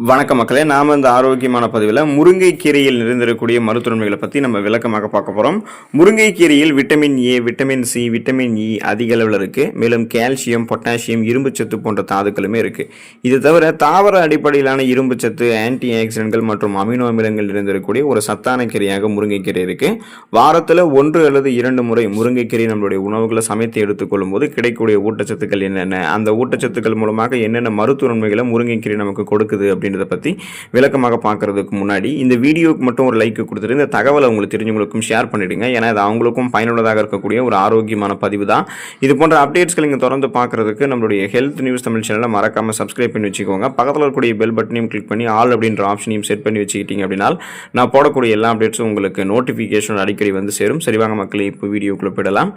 வணக்க மக்களே நாம் இந்த ஆரோக்கியமான பதிவில் முருங்கைக்கீரையில் நிறைந்திருக்கக்கூடிய மருத்துவன்மைகளை பற்றி நம்ம விளக்கமாக பார்க்க போகிறோம் முருங்கைக்கீரையில் vitamin A vitamin C vitamin E அதிக அளவில் இருக்குது மேலும் கால்சியம் பொட்டாசியம் இரும்புச்சத்து போன்ற தாதுக்களுமே இருக்குது இது தவிர தாவர அடிப்படையிலான இரும்புச்சத்து ஆன்டி ஆக்சிடென்ட்கள் மற்றும் அமினோ அமிலங்கள் நிறைந்திருக்கக்கூடிய ஒரு சத்தான கீரையாக முருங்கைக்கீரை இருக்குது வாரத்தில் ஒன்று அல்லது இரண்டு முறை முருங்கைக்கீரை நம்மளுடைய உணவுகளை சமைத்து எடுத்துக்கொள்ளும் போது கிடைக்கக்கூடிய ஊட்டச்சத்துக்கள் என்னென்ன அந்த ஊட்டச்சத்துக்கள் மூலமாக என்னென்ன மருத்துவன்மைகளை முருங்கைக்கீரை நமக்கு கொடுக்குது அப்படின்னு அப்படின்றத பற்றி விளக்கமாக பார்க்குறதுக்கு முன்னாடி இந்த வீடியோக்கு மட்டும் ஒரு லைக் கொடுத்துட்டு இந்த தகவலை உங்களுக்கு தெரிஞ்சவங்களுக்கும் ஷேர் பண்ணிவிடுங்க ஏன்னா இது அவங்களுக்கும் பயனுள்ளதாக இருக்கக்கூடிய ஒரு ஆரோக்கியமான பதிவு தான். இது போன்ற அப்டேட்ஸ்கள் நீங்கள் தொடர்ந்து பார்க்குறதுக்கு நம்மளுடைய ஹெல்த் நியூஸ் தமிழ் சேனலை மறக்காம சப்ஸ்கிரைப் பண்ணி வச்சுக்கோங்க. பக்கத்தில் இருக்கக்கூடிய பெல் பட்டனையும் கிளிக் பண்ணி ஆல் அப்படின்ற ஆப்ஷனையும் செட் பண்ணி வச்சுக்கிட்டீங்க அப்படின்னா நான் போடக்கூடிய எல்லா அப்டேட்ஸும் உங்களுக்கு நோட்டிஃபிகேஷன் அடிக்கடி வந்து சேரும். சரிவாங்க மக்களை இப்போ வீடியோக்குள்ளே போயிடலாம்.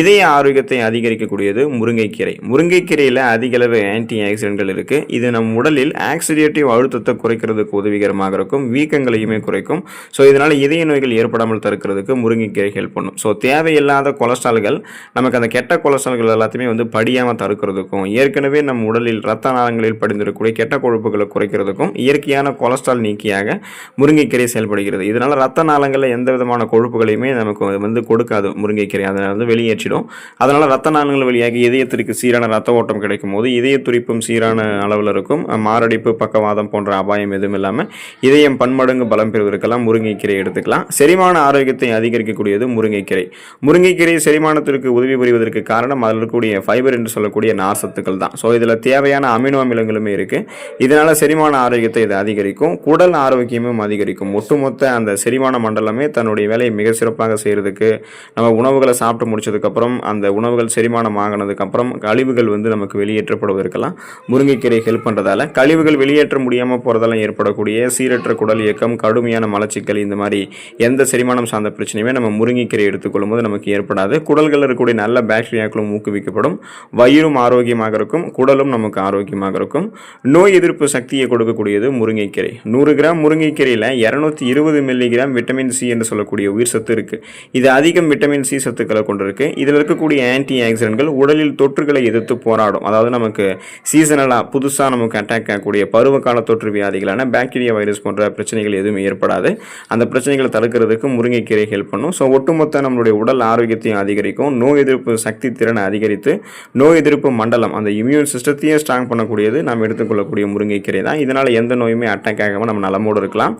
இதய ஆரோக்கியத்தை அதிகரிக்கக்கூடியது முருங்கைக்கீரை. முருங்கைக்கீரையில் அதிக அளவு ஆன்டி ஆக்சிடென்ட்கள் இருக்குது இது நம் உடலில் ஆக்சிடேட்டிவ் அழுத்தத்தை குறைக்கிறதுக்கு உதவிகரமாக இருக்கும் வீக்கங்களையுமே குறைக்கும். ஸோ இதனால் இதய நோய்கள் ஏற்படாமல் தடுக்கிறதுக்கு முருங்கைக்கீரை ஹெல்ப் பண்ணும். ஸோ தேவையில்லாத கொலஸ்ட்ரால்கள் நமக்கு அந்த கெட்ட கொலஸ்ட்ரால்கள் எல்லாத்தையுமே வந்து படியாமல் தடுக்கிறதுக்கும் ஏற்கனவே நம் உடலில் ரத்த நாளங்களில் படிந்திருக்கக்கூடிய கெட்ட கொழுப்புகளை குறைக்கிறதுக்கும் இயற்கையான கொலஸ்ட்ரால் நீக்கியாக முருங்கைக்கீரை செயல்படுகிறது. இதனால் ரத்த நாளங்களில் எந்த விதமான கொழுப்புகளையுமே நமக்கு வந்து கொடுக்காது முருங்கைக்கீரை. அதை வந்து வெளியேற்றிடும். அதனால் ரத்த நாளங்கள் வழியாக இதயத்திற்கு சீரான ரத்த ஓட்டம் கிடைக்கும் போது இதய துடிப்பும் சீரான அளவில் இருக்கும். மாரடைப்பு பக்கவாதம் போன்ற அபாயம் எதுவும் இல்லாமல் இதயம் பன்மடங்கு பலம் பெறுவதற்கெல்லாம் முருங்கைக்கீரை எடுத்துக்கலாம். செரிமான ஆரோக்கியத்தை அதிகரிக்கக்கூடியது முருங்கைக்கீரை முருங்கைக்கீரை செரிமானத்திற்கு உதவி புரிவதற்கு காரணம் அதில் இருக்கக்கூடிய ஃபைபர் என்று சொல்லக்கூடிய நார்சத்துக்கள் தான். ஸோ இதில் தேவையான அமினோ அமிலங்களுமே இருக்குது இதனால் செரிமான ஆரோக்கியத்தை இது அதிகரிக்கும். குடல் ஆரோக்கியமும் அதிகரிக்கும். ஒட்டுமொத்த அந்த செரிமான மண்டலமே தன்னுடைய வேலையை மிக சிறப்பாக செய்கிறதுக்கு நம்ம உணவுகளை சாப்பிட்டு முடிச்சதுக்கப்புறம் அந்த உணவுகள் செரிமானம் ஆகினதுக்கப்புறம் கழிவுகள் வந்து நமக்கு வெளியேற்றப்படுவதற்கெல்லாம் முருங்கைக்கீரை ஹெல்ப் பண்ணுறதால கழிவுகள் வெளியேற்ற முடியும் முடியாமல் போகிறதால ஏற்படக்கூடிய சீரற்ற குடல் இயக்கம் கடுமையான மலச்சிக்கல் இந்த மாதிரி எந்த செரிமானம் சார்ந்த பிரச்சனையுமே நம்ம முருங்கைக்கீரை எடுத்துக்கொள்ளும் போது நமக்கு ஏற்படாது. குடல்களில் இருக்கக்கூடிய நல்ல பாக்டீரியாக்களும் ஊக்குவிக்கப்படும். வயிறும் ஆரோக்கியமாக இருக்கும். குடலும் நமக்கு ஆரோக்கியமாக இருக்கும். நோய் எதிர்ப்பு சக்தியை கொடுக்கக்கூடியது முருங்கைக்கீரை. நூறு கிராம் முருங்கைக்கீரையில் இரநூத்தி இருபது மில்லிகிராம் விட்டமின் சி என்று சொல்லக்கூடிய உயிர் சத்து இருக்குது இது அதிகம் விட்டமின் சி சத்துக்களை கொண்டிருக்கு. இதில் இருக்கக்கூடிய ஆன்டி ஆக்சிடென்ட்கள் உடலில் தொற்றுகளை எதிர்த்து போராடும். அதாவது நமக்கு சீசனலாக புதுசாக நமக்கு அட்டாக் ஆகக்கூடிய பருவகால தொற்று வியாதிகளான பாக்டீரியா வைரஸ் போன்ற பிரச்சனைகள் எதுவும் ஏற்படாது. அந்த பிரச்சனைகளை தடுக்கிறதுக்கு முருங்கைக்கீரை ஹெல்ப் பண்ணும். ஸோ ஒட்டுமொத்த நம்மளுடைய உடல் ஆரோக்கியத்தையும் அதிகரிக்கும். நோய் எதிர்ப்பு சக்தி திறனை அதிகரித்து நோய் எதிர்ப்பு மண்டலம் அந்த இம்யூன் சிஸ்டத்தையே ஸ்ட்ராங் பண்ணக்கூடியது நாம் எடுத்துக்கொள்ளக்கூடிய முருங்கைக்கீரை தான். இதனால் எந்த நோயுமே அட்டாக் ஆகாமல் நம்ம நலமோடு இருக்கலாம்.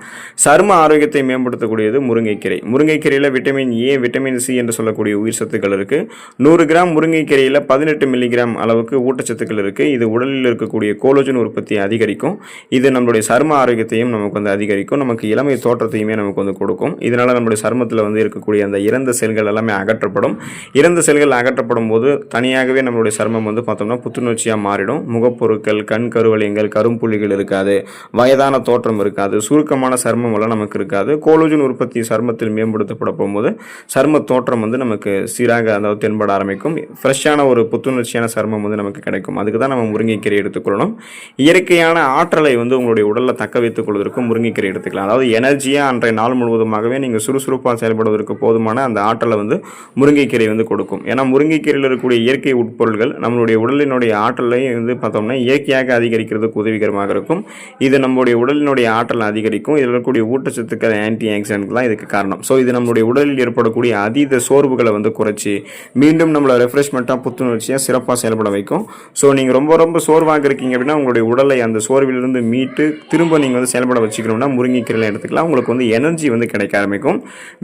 சரும ஆரோக்கியத்தை மேம்படுத்தக்கூடியது முருங்கைக்கீரை. முருங்கைக்கீரையில் விட்டமின் ஏ விட்டமின் சி என்று சொல்லக்கூடிய உயிர் சத்துக்கள் இருக்குது நூறு கிராம் முருங்கைக்கீரையில் பதினெட்டு மில்லிகிராம் அளவுக்கு ஊட்டச்சத்துக்கள் இருக்குது இது உடலில் இருக்கக்கூடிய கோலோஜன் உற்பத்தியை அதிகரிக்கும். இது நம்மளுடைய சரும ஆரோக்கியத்தையும் நமக்கு வந்து அதிகரிக்கும். நமக்கு இளமை தோற்றத்தையுமே நமக்கு வந்து கொடுக்கும். இதனால் நம்மளுடைய சருமத்தில் வந்து இருக்கக்கூடிய அந்த இறந்த செல்கள் எல்லாமே அகற்றப்படும். இறந்த செல்கள் அகற்றப்படும் போது தனியாகவே நம்மளுடைய சருமம் வந்து பார்த்தோம்னா புத்துணர்ச்சியாக மாறிடும். முகப்பொருட்கள் கண் கருவளையங்கள் கரும்புள்ளிகள் இருக்காது. வயதான தோற்றம் இருக்காது. சுருக்கமான சருமம் எல்லாம் நமக்கு இருக்காது. கோலோஜன் உற்பத்தி சருமத்தில் மேம்படுத்தப்பட போகும்போது சரும தோற்றம் வந்து நமக்கு சீராக அதாவது தென்பட ஆரம்பிக்கும். ஃப்ரெஷ்ஷான ஒரு புத்துணர்ச்சியான சருமம் வந்து நமக்கு கிடைக்கும். அதுக்கு தான் நம்ம முருங்கைக்கீரை எடுத்துக்கொள்ளணும். இயற்கையான ஆற்றலை வந்து உங்களுடைய உடலில் தக்க வைத்துக் கொள்வதற்கு முருங்கைக்கீரை எடுத்துக்கலாம். அதாவது எனர்ஜியாக அன்றைய நாள் முழுவதுமாகவே நீங்கள் சுறுசுறுப்பாக செயல்படுவதற்கு போதுமான அந்த ஆற்றலை வந்து முருங்கைக்கீரை வந்து கொடுக்கும். ஏன்னா முருங்கைக்கீரையில் இருக்கக்கூடிய இயற்கை உட்பொருள்கள் நம்மளுடைய உடலினுடைய ஆற்றலையும் வந்து பார்த்தோம்னா இயற்கையாக அதிகரிக்கிறதுக்கு உதவிகரமாக இருக்கும். இது நம்மளுடைய உடலினுடைய ஆற்றலை அதிகரிக்கும். இதில் இருக்கக்கூடிய ஊட்டச்சத்துக்கள் ஆன்டி ஆக்சிடென்ட்லாம் இதுக்கு காரணம். ஸோ இது நம்மளுடைய உடலில் ஏற்படக்கூடிய அதீத சோர்வுகளை வந்து குறைச்சி மீண்டும் நம்மளை ரெஃப்ரெஷ்மெண்ட்டாக புத்துணர்ச்சியாக சிறப்பாக செயல்பட வைக்கும். ஸோ நீங்கள் ரொம்ப ரொம்ப சோர்வாக இருக்கீங்க அப்படின்னா உங்களுடைய உடலை அந்த சோர்விலிருந்து மீட்டு திரும்ப நீங்கள் வந்து செயல்பட வச்சுக்கணும்னா முருங்கைக்கீரையில் எடுத்துக்கலாம். உங்களுக்கு வந்து எனர்ஜி வந்து கிடைக்க ஆரம்பிக்கும்.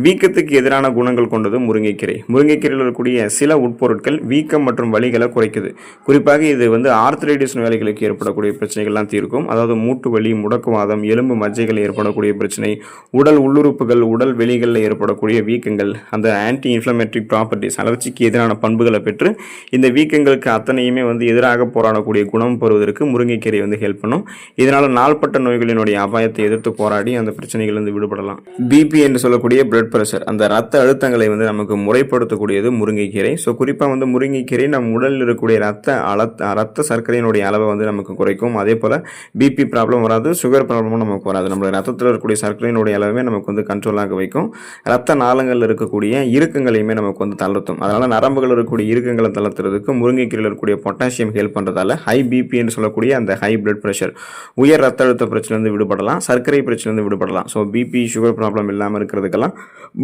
வீக்கத்துக்கு எதிரான குணங்கள் கொண்டது முருங்கைக்கீரை. முருங்கைக்கீரையில் இருக்கக்கூடிய சில உட்பொருட்கள் வீக்கம் மற்றும் வலிகளை குறைக்குது. குறிப்பாக இது வந்து ஆர்த்தரைட்டிஸ் நோயாளிகளுக்கு ஏற்படக்கூடிய பிரச்சனைகள்லாம் தீர்க்கும். அதாவது மூட்டு வலி முடக்குவாதம் எலும்பு மஜ்ஜைகள் ஏற்படக்கூடிய பிரச்சனை உடல் உள்ளுறுப்புகள் உடல் வெளிகளில் ஏற்படக்கூடிய வீக்கங்கள் அந்த ஆன்டி இன்ஃப்ளமேட்டரி ப்ராப்பர்ட்டிஸ் அலர்ச்சிக்கு எதிரான பண்புகளை பெற்று இந்த வீக்கங்களுக்கு அத்தனையுமே வந்து எதிராக போராடக்கூடிய குணம் பெறுவதற்கு முருங்கைக்கீரை வந்து ஹெல்ப் பண்ணும். இதனால் நாள்பட்ட நோய்களினுடைய அபாயத்தை எதிர்த்து போராடி அந்த பிரச்சனைகளிலிருந்து விடுபடலாம். பிபி என்று சொல்லக்கூடிய பிளட் ப்ரெஷர் அந்த ரத்த அழுத்தங்களை வந்து நமக்கு முறைப்படுத்தக்கூடியது முருங்கைக்கீரை. ஸோ குறிப்பாக வந்து முருங்கைக்கீரை நம் உடலில் இருக்கக்கூடிய ரத்த அழத்த ரத்த சர்க்கரையினுடைய அளவை வந்து நமக்கு குறைக்கும். அதே போல் பிபி ப்ராப்ளம் வராது சுகர் ப்ராப்ளமும் நமக்கு வராது. நம்மளுடைய ரத்தத்தில் இருக்கக்கூடிய சர்க்கரையினுடைய அளவே நமக்கு வந்து கண்ட்ரோலாக வைக்கும். ரத்த நாளங்களில் இருக்கக்கூடிய இறுக்கங்களையுமே நமக்கு வந்து தளர்த்தும். அதனால் நரம்புகள் இருக்கக்கூடிய இறுக்கங்களை தளர்த்துறதுக்கு முருங்கைக்கீரையில் இருக்கக்கூடிய பொட்டாசியம் ஹெல்ப் பண்ணுறதால ஹை பிபி என்று சொல்லக்கூடிய அந்த ஹை பிளட் ப்ரெஷர் உயர் ரத்த அழுத்த பிரச்சனைலேருந்து விடுபடலாம் சர்க்கரை பிரச்சனைலேருந்து விடுபடலாம். ஸோ பிபி சுகர் ப்ராப்ளம் இல்லாமல் இருக்கிறதுக்கெல்லாம்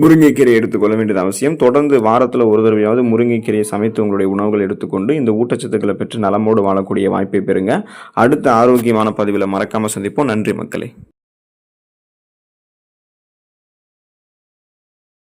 முருங்கைக்கீரை எடுத்துக்கொள்ள வேண்டியது அவசியம். தொடர்ந்து வாரத்தில் ஒரு தடவையாவது முருங்கைக்கீரையை சமைத்து உங்களுடைய உணவுகள் எடுத்துக்கொண்டு இந்த ஊட்டச்சத்துக்களை பெற்று நலமோடு வாழக்கூடிய வாய்ப்பை பெறுங்க. அடுத்த ஆரோக்கியமான பதிவில் மறக்காமல் சந்திப்போம். நன்றி மக்களே.